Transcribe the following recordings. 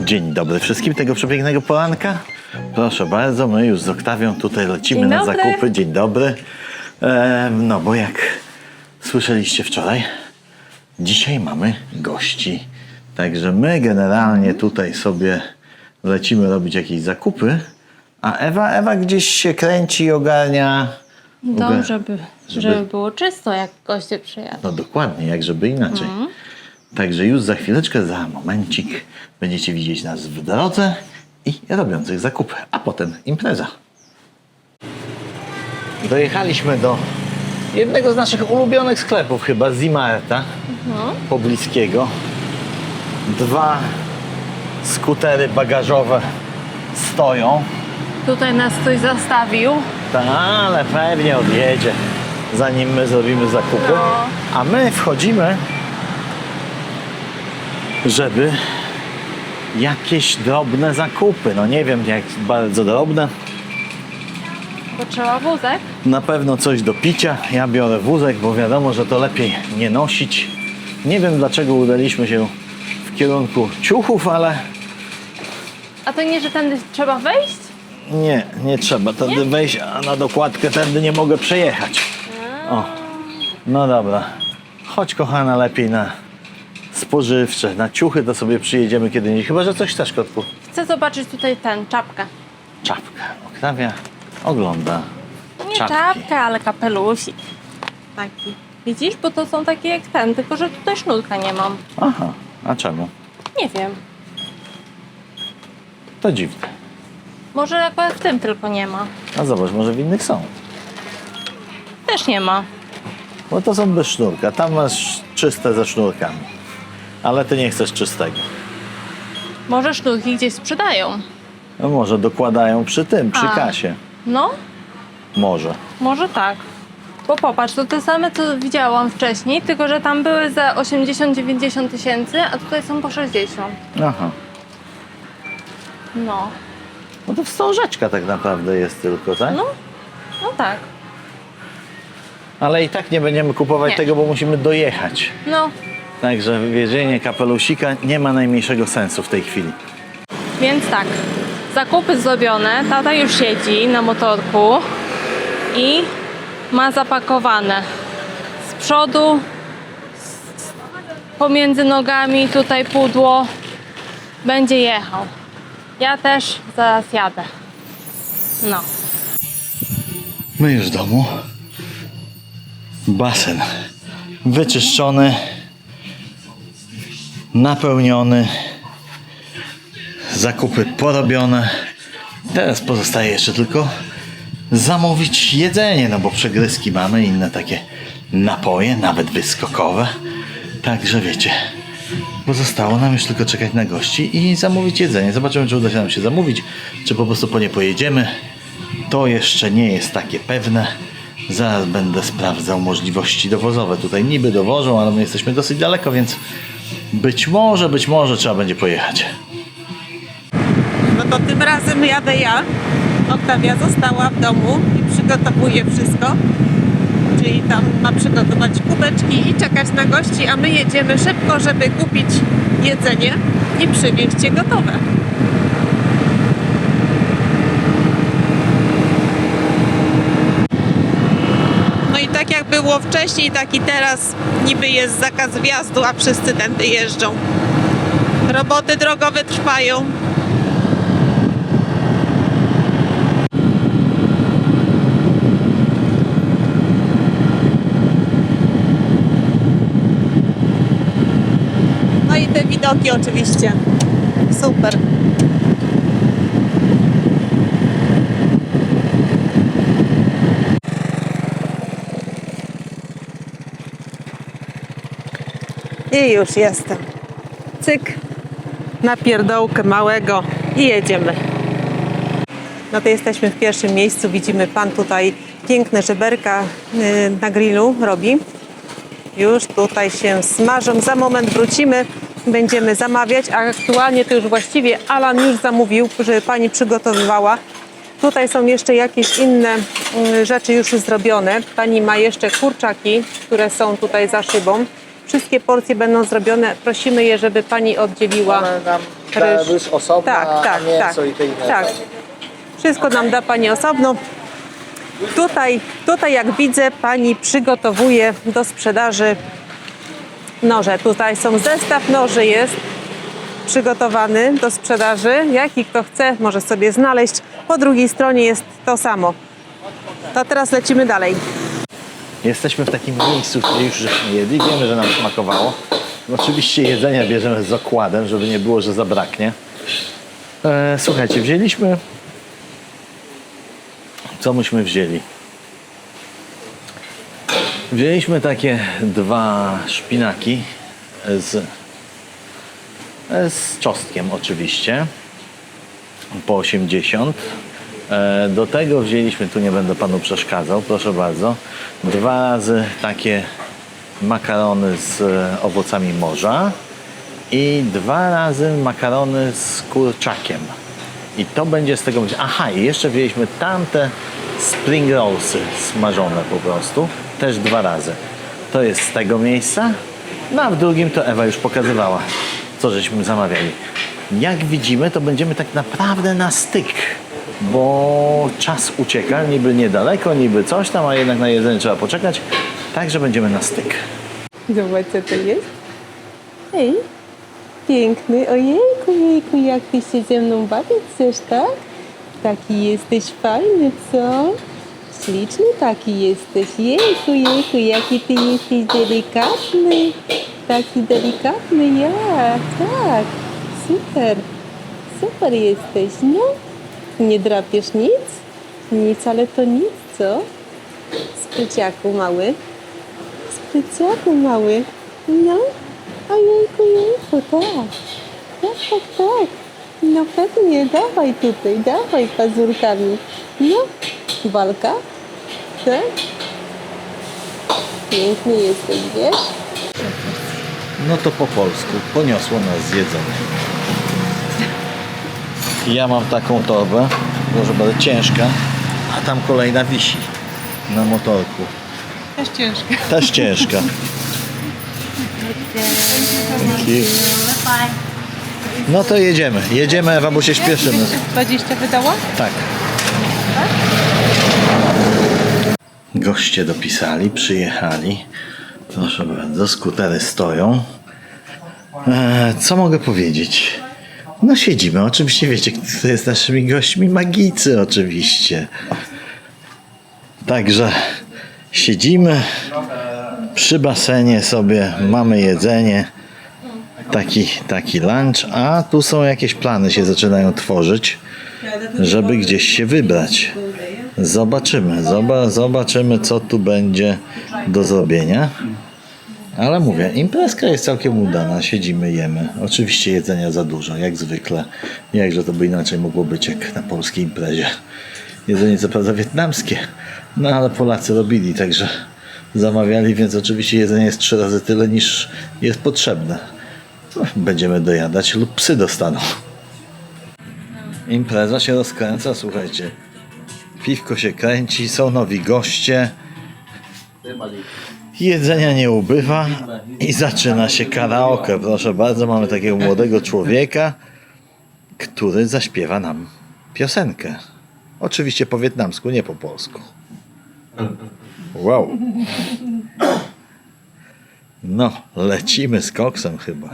Dzień dobry wszystkim tego przepięknego poranka. Proszę bardzo, my już z Oktawią tutaj lecimy Dzień na dobry. zakupy. Dzień dobry. E, no bo jak słyszeliście wczoraj, dzisiaj mamy gości. Także my generalnie tutaj sobie lecimy robić jakieś zakupy, a Ewa, Ewa gdzieś się kręci i ogarnia. Dobrze, żeby, żeby- żeby było czysto, jak goście przyjadą. No dokładnie, jak żeby inaczej. Także już za chwileczkę, za momencik będziecie widzieć nas w drodze i robiących zakupy, a potem impreza. Dojechaliśmy do jednego z naszych ulubionych sklepów, chyba Zimarta, pobliskiego. Dwa skutery bagażowe stoją. Tutaj nas ktoś zastawił. Ta, ale pewnie odjedzie, zanim my zrobimy zakupy. No. A my wchodzimy, żeby jakieś drobne zakupy. No nie wiem, jak bardzo drobne. Bo trzeba wózek. Na pewno coś do picia. Ja biorę wózek, bo wiadomo, że to lepiej nie nosić. Nie wiem, dlaczego udaliśmy się w kierunku ciuchów, ale A to nie, że tędy trzeba wejść? nie, nie trzeba tędy wejść, a na dokładkę tędy nie mogę przejechać. O, no dobra. Chodź kochana lepiej na spożywcze, na ciuchy to sobie przyjedziemy kiedy indziej. Chyba, że coś chcesz, kotku. Chcę zobaczyć tutaj ten, czapkę. Czapkę. Oktawia ogląda Nie czapki. czapkę, ale kapelusik. Taki. Widzisz? Bo to są takie jak ten, tylko że tutaj sznurka nie mam. Aha, a czemu? Nie wiem. To dziwne. Może akurat w tym tylko nie ma. A zobacz, może w innych są. Też nie ma. Bo to są bez sznurka. Tam masz czyste ze sznurkami. Ale ty nie chcesz czystego. Może sznurki gdzieś sprzedają. No może dokładają przy tym, przy A. kasie. No, Może. Może tak. Bo popatrz, to te same, co widziałam wcześniej, tylko że tam były za 80-90 tysięcy, a tutaj są po 60. Aha. No, No to wstążeczka tak naprawdę jest tylko, tak? no, no tak. Ale i tak nie będziemy kupować Nie. tego, bo musimy dojechać. No, Także wywiezienie kapelusika nie ma najmniejszego sensu w tej chwili. więc tak. Zakupy zrobione, tata już siedzi na motorku i ma zapakowane z przodu, z- pomiędzy nogami, tutaj pudło, będzie jechał. Ja też zaraz jadę. No. My już w domu. Basen wyczyszczony, napełniony, zakupy porobione. Teraz pozostaje jeszcze tylko zamówić jedzenie, no bo przegryzki mamy, inne takie napoje, nawet wyskokowe. Także wiecie, pozostało nam już tylko czekać na gości i zamówić jedzenie. Zobaczymy, czy uda się nam się zamówić, czy po prostu po nie pojedziemy. To jeszcze nie jest takie pewne. Zaraz będę sprawdzał możliwości dowozowe. Tutaj niby dowożą, ale my jesteśmy dosyć daleko, więc być może, być może trzeba będzie pojechać. No to tym razem jadę ja. Oktawia została w domu i przygotowuje wszystko. Czyli tam ma przygotować kubeczki i czekać na gości, a my jedziemy szybko, żeby kupić jedzenie i przywieźć je gotowe. Tak jak było wcześniej, tak i teraz niby jest zakaz wjazdu, a wszyscy tędy jeżdżą. Roboty drogowe trwają, No i te widoki oczywiście. Super. I już jestem. Cyk. Na pierdołkę małego i jedziemy. No to jesteśmy w pierwszym miejscu. Widzimy pan tutaj piękne żeberka y, na grillu robi. Już tutaj się smażą. Za moment wrócimy, będziemy zamawiać, a aktualnie to już właściwie Alan już zamówił, żeby pani przygotowywała. Tutaj są jeszcze jakieś inne mm, rzeczy już zrobione. Pani ma jeszcze kurczaki, które są tutaj za szybą. Wszystkie porcje będą zrobione. Prosimy je, żeby pani oddzieliła. One nam ryż. da ryż osobno, Tak, a tak, mięso tak. i te inne Tak. rzeczy. Wszystko nam da pani osobno. Tutaj, tutaj jak widzę, pani przygotowuje do sprzedaży noże. Tutaj są zestaw noży jest przygotowany do sprzedaży. Jaki kto chce, może sobie znaleźć. Po drugiej stronie jest to samo. To teraz lecimy dalej. Jesteśmy w takim miejscu, w którym już żeśmy jedli. Wiemy, że nam smakowało. Oczywiście jedzenia bierzemy z okładem, żeby nie było, że zabraknie. E, słuchajcie, wzięliśmy... Co myśmy wzięli? Wzięliśmy takie dwa szpinaki z, e, z czosnkiem oczywiście po 80. E, Do tego wzięliśmy, tu nie będę panu przeszkadzał, proszę bardzo, dwa razy takie makarony z e, owocami morza i dwa razy makarony z kurczakiem. I to będzie z tego. Aha, i jeszcze wzięliśmy tamte spring rollsy smażone po prostu, też dwa razy. To jest z tego miejsca. No a w drugim to Ewa już pokazywała, co żeśmy zamawiali. Jak widzimy, to będziemy tak naprawdę na styk, bo czas ucieka, niby niedaleko, niby coś tam, a jednak na jedzenie trzeba poczekać. Także będziemy na styk. Zobacz, co to jest. Hej, piękny. Ojejku, jejku, jak ty się ze mną bawić chcesz, tak? Taki jesteś fajny, co? Śliczny taki jesteś. Jejku, jejku, jaki ty jesteś delikatny. Taki delikatny, ja. Tak, super. Super jesteś, no. Nie drapiesz nic? Nic, ale to nic, co? Spryciaku mały. Spryciaku mały. No, ojejku, jejku, tak. Tak, tak, tak. No pewnie, dawaj tutaj, dawaj pazurkami. No, walka. Tak? Piękny jesteś, wiesz? No to po polsku. Poniosło nas zjedzenie. Ja mam taką torbę, proszę bardzo, ciężka, a tam kolejna wisi na motorku. Też ciężko. Też ciężka. Dzięki. No to jedziemy. Jedziemy, Ewa, bo się śpieszymy. 20 wydała? Tak. Goście dopisali, przyjechali. Proszę bardzo, skutery stoją. E, co mogę powiedzieć? No siedzimy, oczywiście wiecie, kto jest naszymi gośćmi? Magicy oczywiście. Także siedzimy przy basenie sobie, mamy jedzenie, taki, taki lunch, a tu są jakieś plany się zaczynają tworzyć, żeby gdzieś się wybrać. Zobaczymy, zoba, zobaczymy co tu będzie do zrobienia. Ale mówię, imprezka jest całkiem udana, siedzimy, jemy. Oczywiście jedzenia za dużo, jak zwykle. Jakże to by inaczej mogło być jak na polskiej imprezie. Jedzenie co prawda wietnamskie, no ale Polacy robili, także zamawiali, więc oczywiście jedzenie jest trzy razy tyle niż jest potrzebne. No, Będziemy dojadać lub psy dostaną. Impreza się rozkręca, słuchajcie. Piwko się kręci, są nowi goście. Jedzenia nie ubywa i zaczyna się karaoke. Proszę bardzo, mamy takiego młodego człowieka, który zaśpiewa nam piosenkę. Oczywiście po wietnamsku, nie po polsku. Wow. No, lecimy z koksem chyba.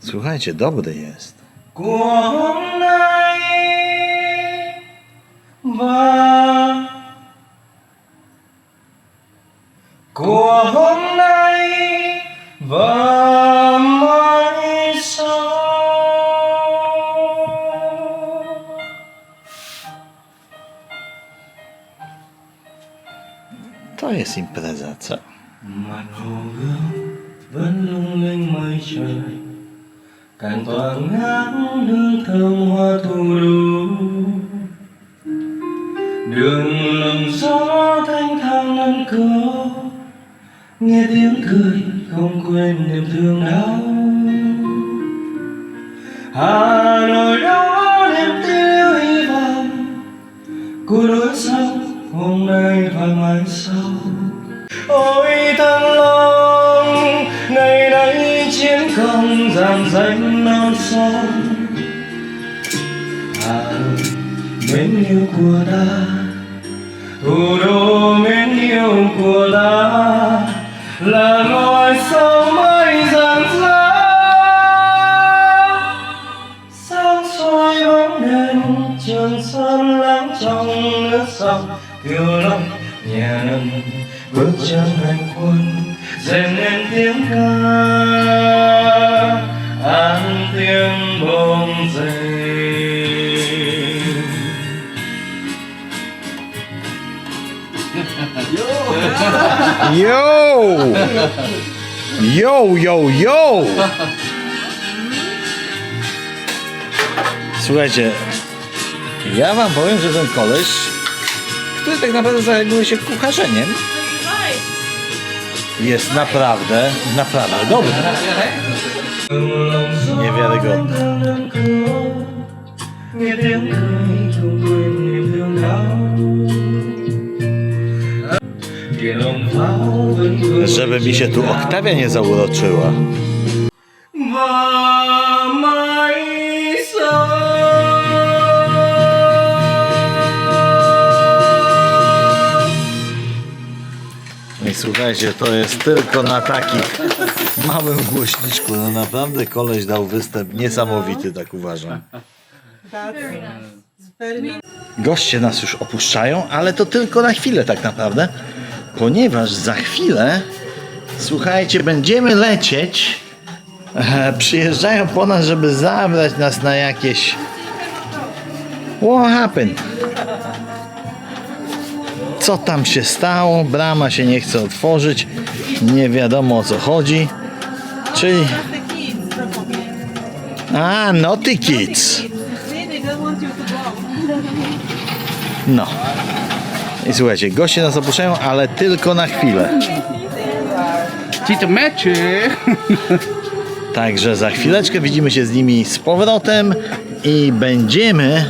Słuchajcie, dobry jest. Của hôm nay và của hôm nay và mai sau To jest impreza, co? mặt hồ gương vẫn lung linh mây trời càng toàn ngát hương thơm hoa thu đủ đường lồng gió thanh thang năm cửa nghe tiếng cười không quên niềm thương đau. Yêu của ta. Thủ đô mến yêu của ta là ngôi sao mây rạng rỡ sáng soi bóng đèn trường sơn lắng trong nước sông. Kiều long, nhà nâng bước chân Yo! Yo, yo, yo! Słuchajcie, ja wam powiem, że ten koleś, który tak naprawdę zajmuje się kucharzeniem, jest naprawdę, naprawdę dobry. Niewiarygodne. nghe tiếng cười không quên niềm thương đau Żeby mi się tu Oktawia nie zauroczyła. I słuchajcie, to jest tylko na takich małym głośniczku. No naprawdę koleś dał występ niesamowity, tak uważam. Goście nas już opuszczają, ale to tylko na chwilę tak naprawdę, ponieważ za chwilę, słuchajcie, będziemy lecieć. E, przyjeżdżają po nas, żeby zabrać nas na jakieś. What happened? Co tam się stało? Brama się nie chce otworzyć. Nie wiadomo o co chodzi. Czyli. A, Naughty Kids. No. I słuchajcie, goście nas opuszczają, ale tylko na chwilę. Tito meczy. Także za chwileczkę widzimy się z nimi z powrotem i będziemy,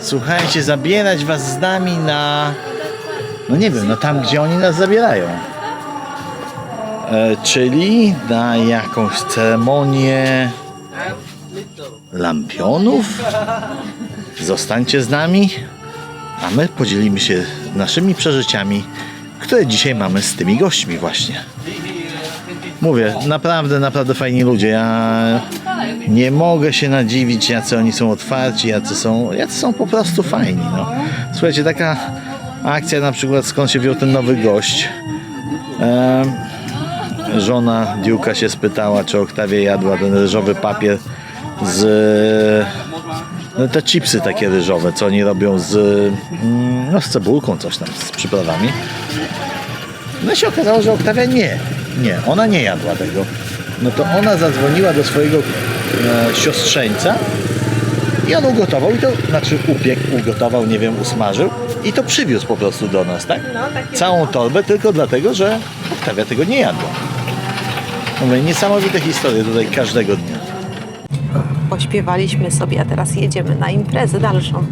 słuchajcie, zabierać was z nami na. No nie wiem, no tam gdzie oni nas zabierają. E, czyli na jakąś ceremonię lampionów. Zostańcie z nami, a my podzielimy się naszymi przeżyciami, które dzisiaj mamy z tymi gośćmi właśnie. Mówię, naprawdę, naprawdę fajni ludzie. Ja nie mogę się nadziwić, jacy oni są otwarci, jacy są, jacy są po prostu fajni. No. Słuchajcie, taka akcja na przykład, skąd się wziął ten nowy gość. Żona Diuka się spytała, czy Oktawia jadła ten ryżowy papier z... No, te chipsy takie ryżowe, co oni robią z, mm, no, z cebulką, coś tam, z przyprawami. No i się okazało, że Oktawia nie. Nie, ona nie jadła tego. No to ona zadzwoniła do swojego e, siostrzeńca i on ugotował i to, znaczy upiekł, ugotował, nie wiem, usmażył i to przywiózł po prostu do nas, tak? Całą torbę tylko dlatego, że Oktawia tego nie jadła. Mówię, niesamowite historie tutaj każdego dnia. Pośpiewaliśmy sobie, a teraz jedziemy na imprezę dalszą.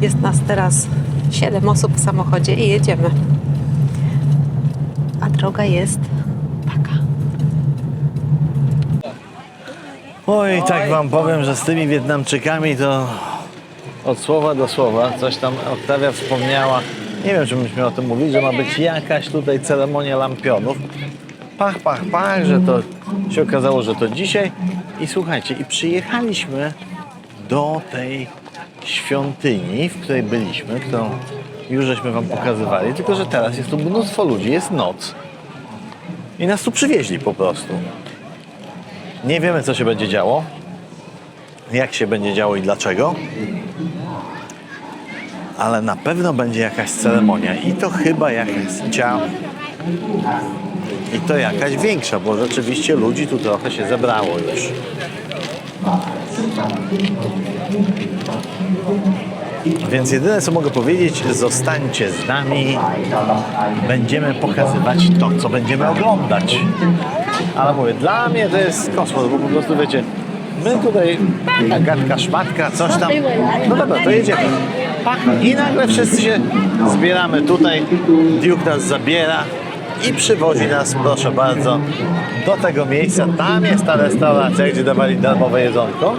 Jest nas teraz 7 osób w samochodzie i jedziemy. A droga jest taka. Oj, tak wam powiem, że z tymi Wietnamczykami to od słowa do słowa coś tam Oktawia wspomniała. Nie wiem, czy myśmy o tym mówili, że ma być jakaś tutaj ceremonia lampionów. Pach, pach, pach, że to się okazało, że to dzisiaj. I słuchajcie, i przyjechaliśmy do tej świątyni, w której byliśmy, którą już żeśmy wam pokazywali, tylko że teraz jest tu mnóstwo ludzi, jest noc. I nas tu przywieźli po prostu. Nie wiemy, co się będzie działo, jak się będzie działo i dlaczego, ale na pewno będzie jakaś ceremonia i to chyba jakaś cia... I to jakaś większa, bo rzeczywiście ludzi tu trochę się zebrało już. Więc jedyne co mogę powiedzieć, zostańcie z nami. Będziemy pokazywać to, co będziemy oglądać. Ale mówię, dla mnie to jest kosmos, bo po prostu wiecie, my tutaj gadka, szmatka, coś tam. No dobra, to jedziemy. I nagle wszyscy się zbieramy tutaj, Duke nas zabiera i przywozi nas, proszę bardzo, do tego miejsca. Tam jest ta restauracja, gdzie dawali darmowe jedzonko.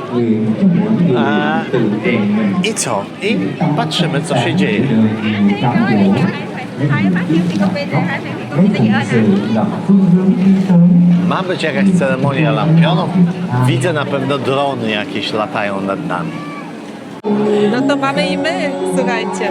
A, I co? I patrzymy, co się dzieje. Ma być jakaś ceremonia lampionów. Widzę na pewno drony jakieś latają nad nami. No to mamy i my, słuchajcie.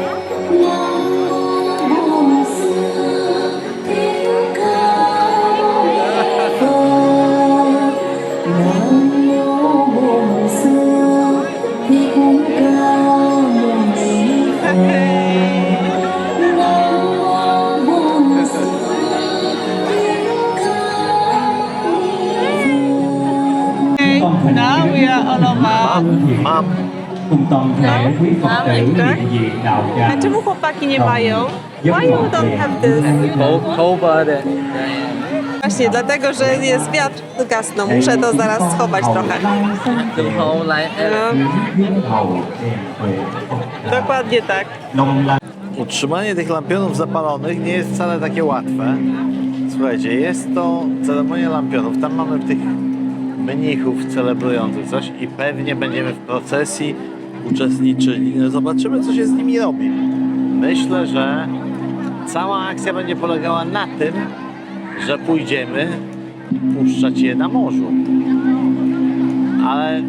Cùng toàn thể quý Phật tử hiện diện đạo A tràng czemu chłopaki nie mają? Why you don't have this? Właśnie, dlatego, że jest wiatr, to gasną. Muszę to zaraz schować trochę. No, dokładnie tak. Utrzymanie tych lampionów zapalonych nie jest wcale takie łatwe. Słuchajcie, jest to ceremonia lampionów. Tam mamy tych mnichów celebrujących coś i pewnie będziemy w procesji uczestniczyli. No Zobaczymy, co się z nimi robi. Myślę, że cała akcja będzie polegała na tym, że pójdziemy puszczać je na morzu. Ale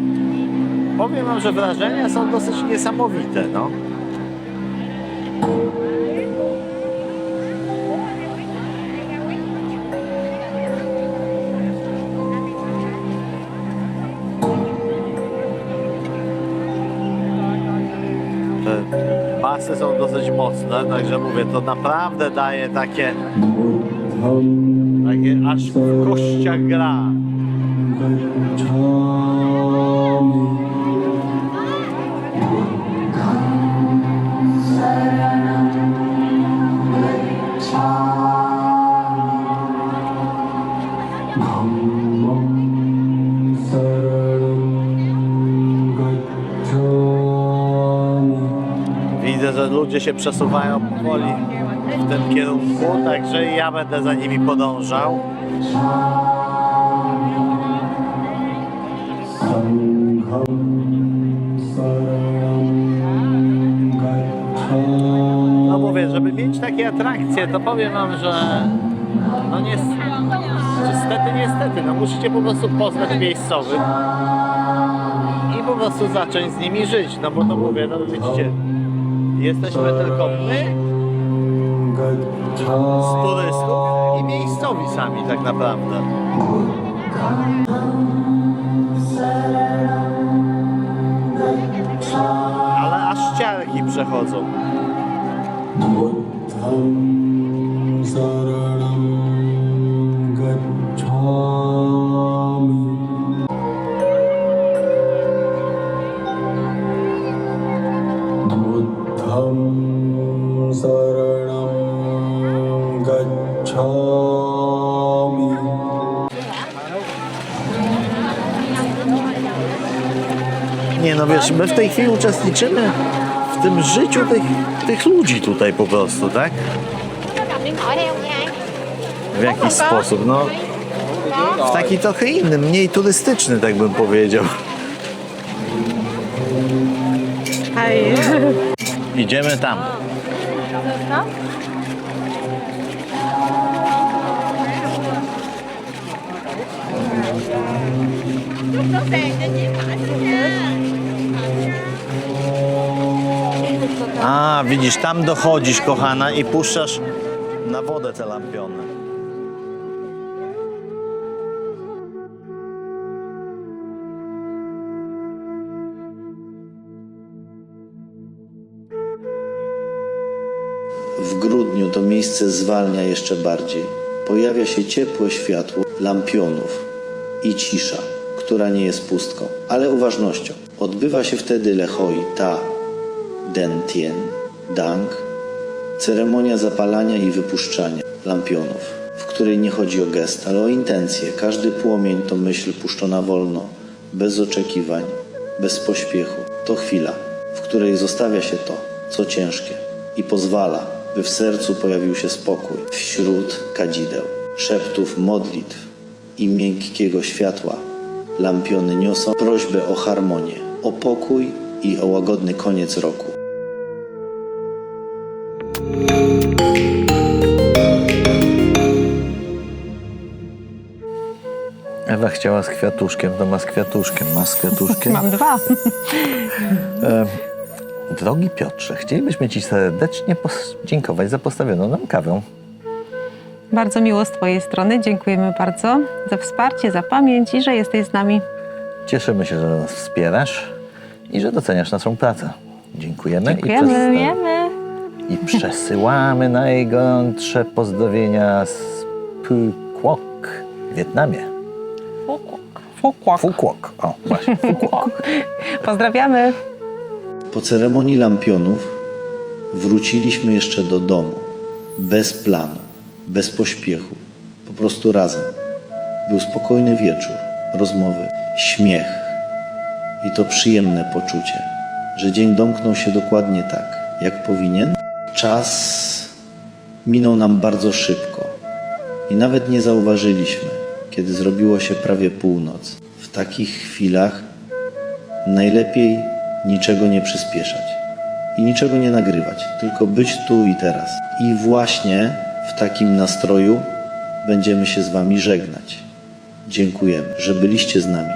powiem wam, że wrażenia są dosyć niesamowite, no. Dosyć mocne, także mówię, to naprawdę daje takie, takie aż w kościach gra. Ludzie się przesuwają powoli w tym kierunku, także ja będę za nimi podążał. No mówię, żeby mieć takie atrakcje, to powiem wam, że no niestety, niestety, no musicie po prostu poznać miejscowych i po prostu zacząć z nimi żyć, no bo to mówię, no widzicie, Jesteśmy eee. tylko my turystów i miejscowi sami tak naprawdę. Ale aż ciarki przechodzą. Zaraz. No wiesz, my w tej chwili uczestniczymy w tym życiu tych, tych ludzi tutaj po prostu, tak? W jakiś sposób, no. W taki trochę inny, mniej turystyczny, tak bym powiedział. Idziemy tam. A, widzisz, tam dochodzisz, kochana, i puszczasz na wodę te lampiony. W grudniu to miejsce zwalnia jeszcze bardziej. Pojawia się ciepłe światło lampionów i cisza, która nie jest pustką, ale uważnością. Odbywa się wtedy Lehoi Ta Den Tien Dang, ceremonia zapalania i wypuszczania lampionów. w której nie chodzi o gest, ale o intencję. Każdy płomień to myśl puszczona wolno, bez oczekiwań, bez pośpiechu. To chwila, w której zostawia się to, co ciężkie i pozwala, by w sercu pojawił się spokój wśród kadzideł, szeptów modlitw i miękkiego światła. Lampiony niosą prośbę o harmonię, o pokój i o łagodny koniec roku. Chciała z kwiatuszkiem, to ma z kwiatuszkiem, ma z kwiatuszkiem. Mam dwa. Drogi Piotrze, chcielibyśmy Ci serdecznie podziękować za postawioną nam kawę. Bardzo miło z Twojej strony. Dziękujemy bardzo za wsparcie, za pamięć i że jesteś z nami. Cieszymy się, że nas wspierasz i że doceniasz naszą pracę. Dziękujemy, Dziękujemy. I, Wiemy. i przesyłamy najgorętsze pozdrowienia z Phu Quoc w Wietnamie. Fukłok. Quoc, o właśnie, Quoc. Pozdrawiamy. Po ceremonii lampionów wróciliśmy jeszcze do domu, bez planu, bez pośpiechu, po prostu razem. Był spokojny wieczór, rozmowy, śmiech i to przyjemne poczucie, że dzień domknął się dokładnie tak, jak powinien. Czas minął nam bardzo szybko i nawet nie zauważyliśmy, kiedy zrobiło się prawie północ. W takich chwilach Najlepiej niczego nie przyspieszać i niczego nie nagrywać, tylko być tu i teraz. I właśnie w takim nastroju będziemy się z Wami żegnać. Dziękujemy, że byliście z nami.